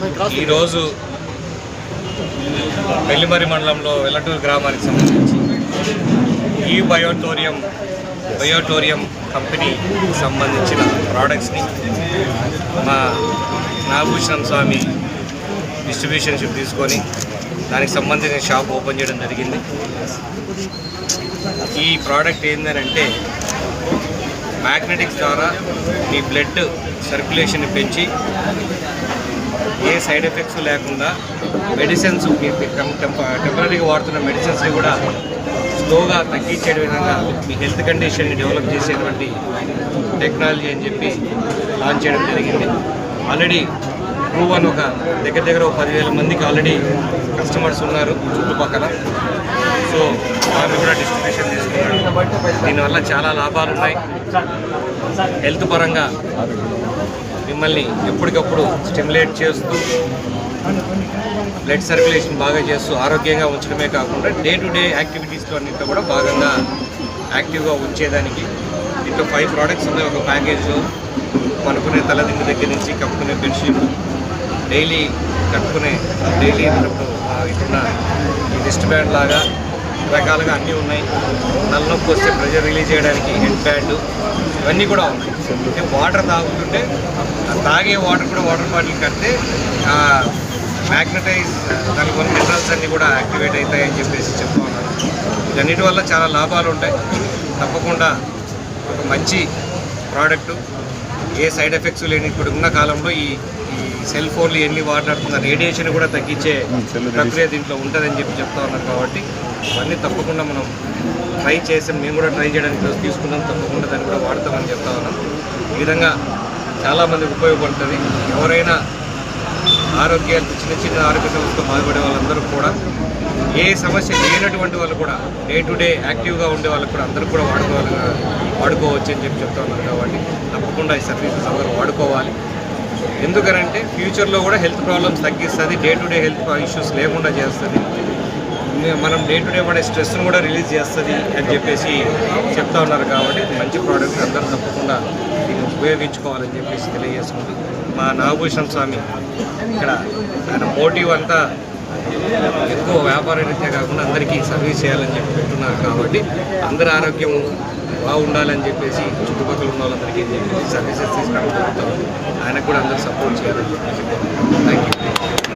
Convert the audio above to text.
ఈరోజు వెల్లిమరి మండలంలో వెల్లటూరు గ్రామానికి సంబంధించి ఈ బయోటోరియం బయోటోరియం కంపెనీకి సంబంధించిన ప్రోడక్ట్స్ని మా నాగభూషణం స్వామి డిస్ట్రిబ్యూషన్షిప్ తీసుకొని దానికి సంబంధించిన షాప్ ఓపెన్ చేయడం జరిగింది. ఈ ప్రోడక్ట్ ఏంటంటే మ్యాగ్నెటిక్స్ ద్వారా మీ బ్లడ్ సర్క్యులేషన్ పెంచి ఏ సైడ్ ఎఫెక్ట్స్ లేకుండా మెడిసిన్స్ టెంపరీగా వాడుతున్న మెడిసిన్స్ని కూడా స్లోగా తగ్గించే విధంగా మీ హెల్త్ కండిషన్ని డెవలప్ చేసేటువంటి టెక్నాలజీ అని చెప్పి లాంచ్ చేయడం జరిగింది. ఆల్రెడీ ప్రూవ్ అని ఒక దగ్గర దగ్గర ఒక పదివేల మందికి ఆల్రెడీ కస్టమర్స్ ఉన్నారు చుట్టుపక్కల. సో ఆమె కూడా డిస్ట్రిబ్యూషన్ తీసుకున్నాడు దీనివల్ల చాలా లాభాలు ఉన్నాయి హెల్త్ పరంగా మిమ్మల్ని ఎప్పటికప్పుడు స్టిమ్యులేట్ చేస్తూ బ్లడ్ సర్క్యులేషన్ బాగా చేస్తూ ఆరోగ్యంగా ఉంచడమే కాకుండా డే టు డే యాక్టివిటీస్లో అన్నింటిలో కూడా భాగంగా యాక్టివ్గా ఉంచేదానికి. దీంట్లో ఫైవ్ ప్రోడక్ట్స్ ఉన్నాయి. ఒక ప్యాకేజ్లో పనుకునే తలదిండి దగ్గర నుంచి కప్పుకునే బెడ్షీట్ డైలీ కట్టుకునే డైలీ ఇటున్న ఈ రిస్ట్ బ్యాండ్ లాగా రకాలుగా అన్నీ ఉన్నాయి. నల్లనొప్పి వస్తే ప్రెషర్ రిలీజ్ చేయడానికి హెడ్ బ్యాండ్ ఇవన్నీ కూడా ఉన్నాయి. అంటే వాటర్ తాగుతుంటే తాగే వాటర్ కూడా వాటర్ బాటిల్ కడితే మ్యాగ్నటైజ్ దానికి కొన్ని మినరల్స్ అన్నీ కూడా యాక్టివేట్ అవుతాయని చెప్పేసి చెప్తా ఉన్నారు వీటన్నిటి వల్ల చాలా లాభాలు ఉంటాయి. తప్పకుండా ఒక మంచి ప్రోడక్టు ఏ సైడ్ ఎఫెక్ట్స్ లేని ఇప్పుడు ఉన్న కాలంలో ఈ ఈ సెల్ ఫోన్లు ఎన్ని మాట్లాడుతున్న రేడియేషన్ కూడా తగ్గించే ప్రక్రియ దీంట్లో ఉంటుందని చెప్పి చెప్తా ఉన్నారు కాబట్టి ఇవన్నీ తప్పకుండా మనం ట్రై చేసాం మేము కూడా ట్రై చేయడానికి తీసుకున్నాం. తప్పకుండా దాన్ని కూడా వాడతామని చెప్తా ఉన్నాం. ఈ విధంగా చాలామందికి ఉపయోగపడుతుంది. ఎవరైనా ఆరోగ్యాలు చిన్న చిన్న ఆరోగ్య సమస్యతో బాధపడే వాళ్ళందరూ కూడా ఏ సమస్య లేనటువంటి వాళ్ళు కూడా డే టు డే యాక్టివ్గా ఉండే వాళ్ళకు కూడా అందరూ కూడా వాడుకోవాలి వాడుకోవచ్చు అని చెప్పి చెప్తా ఉన్నారు కాబట్టి తప్పకుండా ఈ సర్వీసెస్ అందరూ వాడుకోవాలి. ఎందుకనంటే ఫ్యూచర్లో కూడా హెల్త్ ప్రాబ్లమ్స్ తగ్గిస్తుంది day to day health issues లేకుండా చేస్తుంది. మనం డే టు డే పడే స్ట్రెస్ను కూడా రిలీజ్ చేస్తుంది అని చెప్పేసి చెప్తా ఉన్నారు కాబట్టి మంచి ప్రోడక్ట్ అందరూ తప్పకుండా ఉపయోగించుకోవాలని చెప్పేసి తెలియజేసుకుంటూ మా నాగభూషణం స్వామి ఇక్కడ ఆయన మోటివ్ అంతా ఎక్కువ వ్యాపార రీత్యా కాకుండా అందరికీ సర్వీస్ చేయాలని చెప్పి పెట్టున్నారు కాబట్టి అందరి ఆరోగ్యం బాగుండాలని చెప్పేసి చుట్టుపక్కల ఉన్న వాళ్ళందరికీ సర్వీసెస్ తీసుకురావడం జరుగుతుంది. ఆయనకు కూడా అందరూ సపోర్ట్ చేయాలని చెప్పేసి థ్యాంక్ యూ